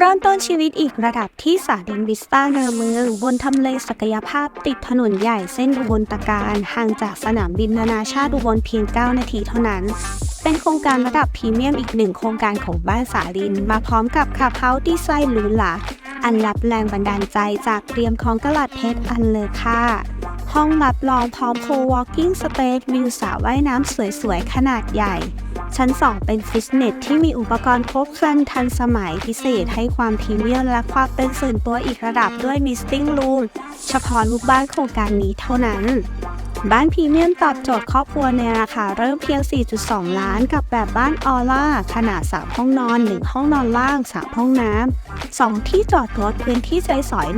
เริ่มต้นชีวิตอีกระดับที่สาดินวิสตาเนอเมือง บนทำเลศักยภาพติดถนนใหญ่เส้นอุบลตะการห่างจากสนามบินนานาชาติอุบลเพียง 9 นาทีเท่านั้น เป็นโครงการระดับพรีเมียมอีกหนึ่งโครงการของบ้านสาลิน มาพร้อมกับคาเฮาดีไซน์หรูหราอันรับแรงบันดาลใจจากเตรียมของกระลาดเพชรอันเลอค่า ห้องรับรองพร้อม co-working space วิวสระว่ายน้ำสวยๆ ขนาดใหญ่ ชั้น 2 เป็นฟิตเนสที่มีอุปกรณ์ครบครันทันสมัยพิเศษให้ความพรีเมียมและความเป็นส่วนตัวอีกระดับด้วยมิสติ้งรูมเฉพาะลูกบ้านโครงการนี้เท่านั้นบ้านพรีเมียมตอบโจทย์ครอบครัวในราคาเริ่มเพียง 4.2 ล้านกับแบบบ้านออร่า ขนาด 3 ห้องนอน 1 ห้องนอนล่าง 3 ห้องน้ำ 2 ที่จอดรถพื้นที่ใช้สอย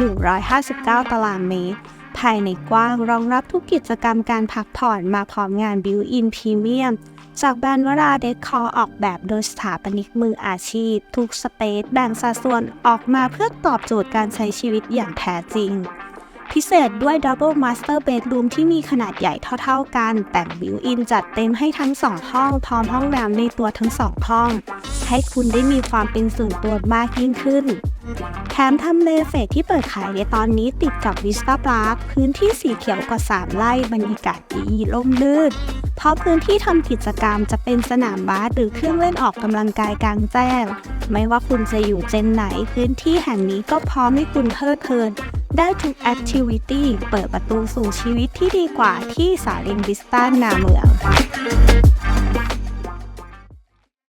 159 ตารางเมตร ภายในกว้างรองรับทุกกิจกรรมการพักผ่อนมาพร้อมงานบิวอินพรีเมียมจากแบรนด์วราเดคอออกแบบโดยสถาปนิกมืออาชีพ ทุกสเปซแบ่งสัดส่วนออกมาเพื่อตอบโจทย์การใช้ชีวิตอย่างแท้จริง พิเศษด้วย Double Master Bedroom ที่มีขนาดใหญ่เท่าๆกัน แต่งบิวอินจัดเต็มให้ทั้ง2ห้องพร้อมห้องน้ำในตัวทั้ง2ห้อง ให้คุณได้มีความเป็นส่วนตัวมากยิ่งขึ้น แถมทำเลเฟสที่เปิดขายในตอนนี้ติดกับวิสตาพาร์คพื้นที่สีเขียวกว่า 3 ไร่บรรยากาศดีร่มรื่นเพราะพื้นที่ทำกิจกรรมจะเป็นสนามบาสหรือเครื่องเล่นออกกำลังกายกลางแจ้ง ไม่ว่าคุณจะอยู่เจนไหน พื้นที่แห่งนี้ก็พร้อมให้คุณเพลิดเพลิน ได้ทุกแอคทิวิตี้เปิดประตูสู่ชีวิตที่ดีกว่าที่สาลินวิสต้านาเมือง